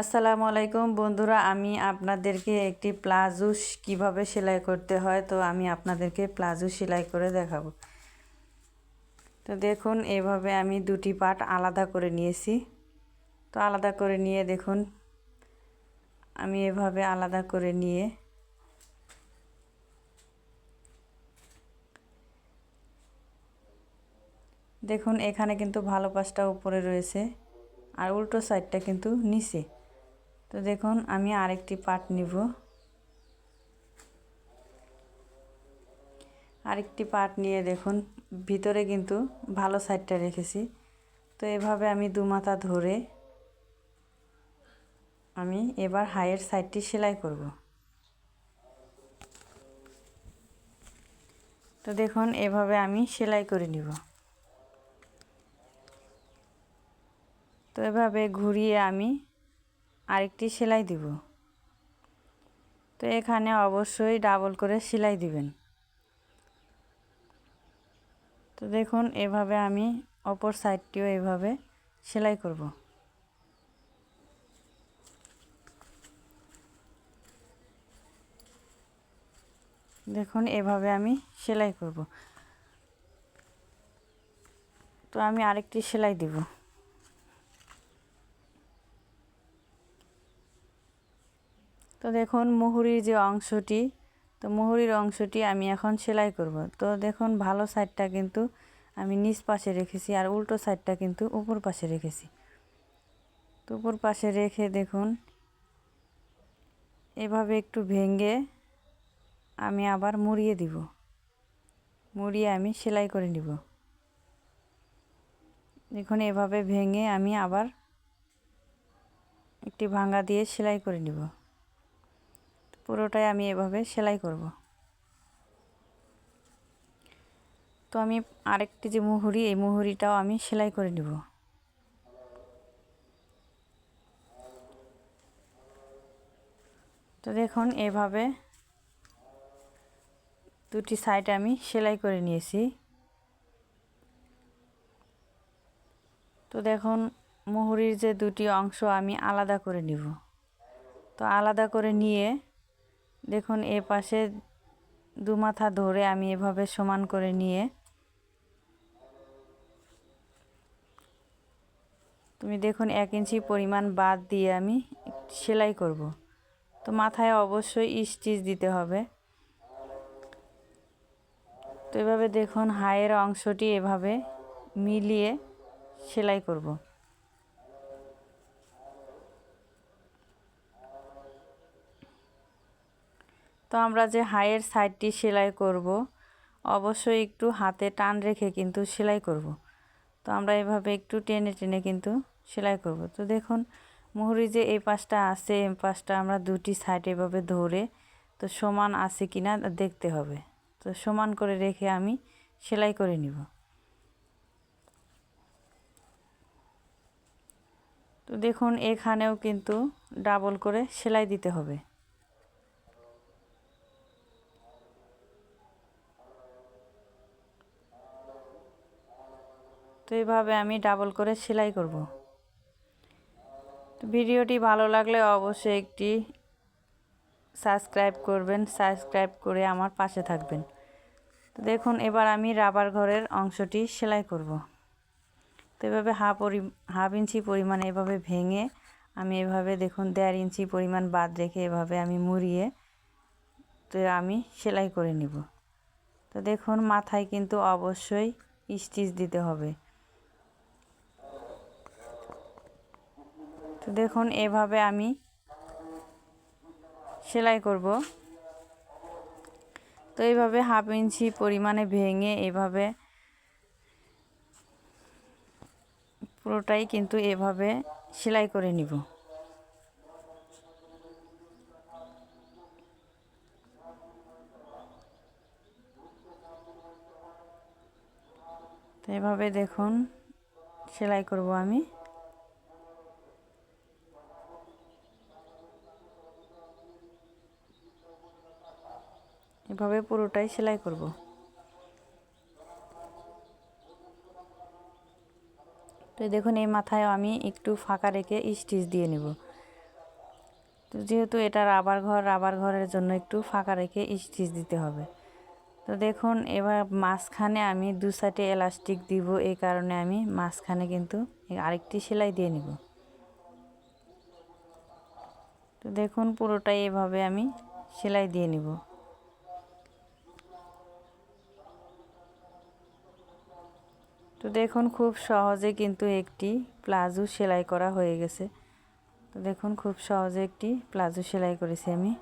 আসসালামু আলাইকুম বন্ধুরা, আমি আপনাদেরকে একটি প্লাজো কীভাবে সেলাই করতে হয়, তো আমি আপনাদেরকে প্লাজো সেলাই করে দেখাবো। তো দেখুন, এভাবে আমি দুটি পার্ট আলাদা করে নিয়েছি। তো আলাদা করে নিয়ে দেখুন, আমি এভাবে আলাদা করে নিয়ে দেখুন, এখানে কিন্তু ভালো পাশটা উপরে রয়েছে আর উল্টো সাইডটা কিন্তু নিচে। তো দেখুন, আমি আরেকটি পার্ট নিব। আরেকটি পার্ট নিয়ে দেখুন, ভিতরে কিন্তু ভালো সাইডটা রেখেছি। তো এভাবে আমি দু মাথা ধরে আমি এবার হাইয়ের সাইডটি সেলাই করব। তো দেখুন, এভাবে আমি সেলাই করে নিব। তো এভাবে ঘুরিয়ে আমি আরেকটি সেলাই দিব। তো এখানে অবশ্যই ডাবল করে সেলাই দিবেন। তো দেখুন, এভাবে আমি অপর সাইডটিও এভাবে সেলাই করব। দেখুন, এভাবে আমি সেলাই করব। তো আমি আরেকটি সেলাই দিব। তো দেখুন মুহুরির যে অংশটি, তো মুহুরির অংশটি আমি এখন সেলাই করব। তো দেখুন ভালো সাইডটা কিন্তু আমি নিচ পাশে রেখেছি আর উল্টো সাইডটা কিন্তু উপর পাশে রেখেছি। তো উপর পাশে রেখে দেখুন, এভাবে একটু ভেঙে আমি আবার মুড়িয়ে দিব। মুড়িয়ে আমি সেলাই করে নিব। দেখুন এভাবে ভেঙে আমি আবার একটি ভাঙা দিয়ে সেলাই করে নিব। পুরোটাই আমি এভাবে সেলাই করব। তো আমি আরেকটি যে মুহুরি, এই মুহুরিটাও আমি সেলাই করে নিব। তো দেখুন, এভাবে দুটি সাইড আমি সেলাই করে নিয়েছি। তো দেখুন, মুহুরির যে দুটি অংশ আমি আলাদা করে নিব। তো আলাদা করে নিয়ে দেখুন, এ পাশে দু ধরে আমি এভাবে সমান করে নিয়ে তুমি দেখুন, এক ইঞ্চি পরিমাণ বাদ দিয়ে আমি সেলাই করব। তো মাথায় অবশ্যই স্টিচ দিতে হবে। তো এভাবে দেখুন, হায়ের অংশটি এভাবে মিলিয়ে সেলাই করব। তো আমরা যে হাইয়ের সাইডটি সেলাই করব, অবশ্যই একটু হাতে টান রেখে কিন্তু সেলাই করব। তো আমরা এভাবে একটু টেনে টেনে কিন্তু সেলাই করব। তো দেখুন, মুহুরি যে এই পাশটা আছে, এই পাশটা আমরা দুটি সাইড এভাবে ধরে, তো সমান আছে কি না দেখতে হবে। তো সমান করে রেখে আমি সেলাই করে নিব। তো দেখুন, এখানেও কিন্তু ডাবল করে সেলাই দিতে হবে। তো এইভাবে আমি ডাবল করে সেলাই করব। তো ভিডিওটি ভালো লাগলে অবশ্যই একটি সাবস্ক্রাইব করবেন সাবস্ক্রাইব করে আমার পাশে থাকবেন। তো দেখুন, এবার আমি রাবার ঘরের অংশটি সেলাই করব। তো এভাবে হাফ পরি, হাফ ইঞ্চি পরিমাণ এভাবে ভেঙে আমি এভাবে দেখুন, দেড় ইঞ্চি পরিমাণ বাদ রেখে এভাবে আমি মুড়িয়ে তো আমি সেলাই করে নিব। তো দেখুন, মাথায় কিন্তু অবশ্যই স্টিচ দিতে হবে। তো দেখুন, এভাবে আমি সেলাই করব। তো এইভাবে হাফ ইঞ্চি পরিমাণে ভেঙে এভাবে পুরোটাই কিন্তু এভাবে সেলাই করে নিব। তো এভাবে দেখুন, সেলাই করব আমি। এভাবে পুরোটাই সেলাই করব। তো দেখুন, এই মাথায় আমি একটু ফাঁকা রেখে স্টিচ দিয়ে নেব। তো যেহেতু এটা রাবার ঘর, রাবার ঘরের জন্য একটু ফাঁকা রেখে স্টিচ দিতে হবে। তো দেখুন, এবার মাঝখানে আমি দু সাইডে এলাস্টিক দিব, এই কারণে আমি মাঝখানে কিন্তু আরেকটি সেলাই দিয়ে নিব। তো দেখুন, পুরোটাই এভাবে আমি সেলাই দিয়ে নিব। তো দেখুন খুব সহজে কিন্তু একটি প্লাজো সেলাই করা হয়ে গেছে। তো দেখুন খুব সহজে একটি প্লাজো সেলাই করেছি আমি।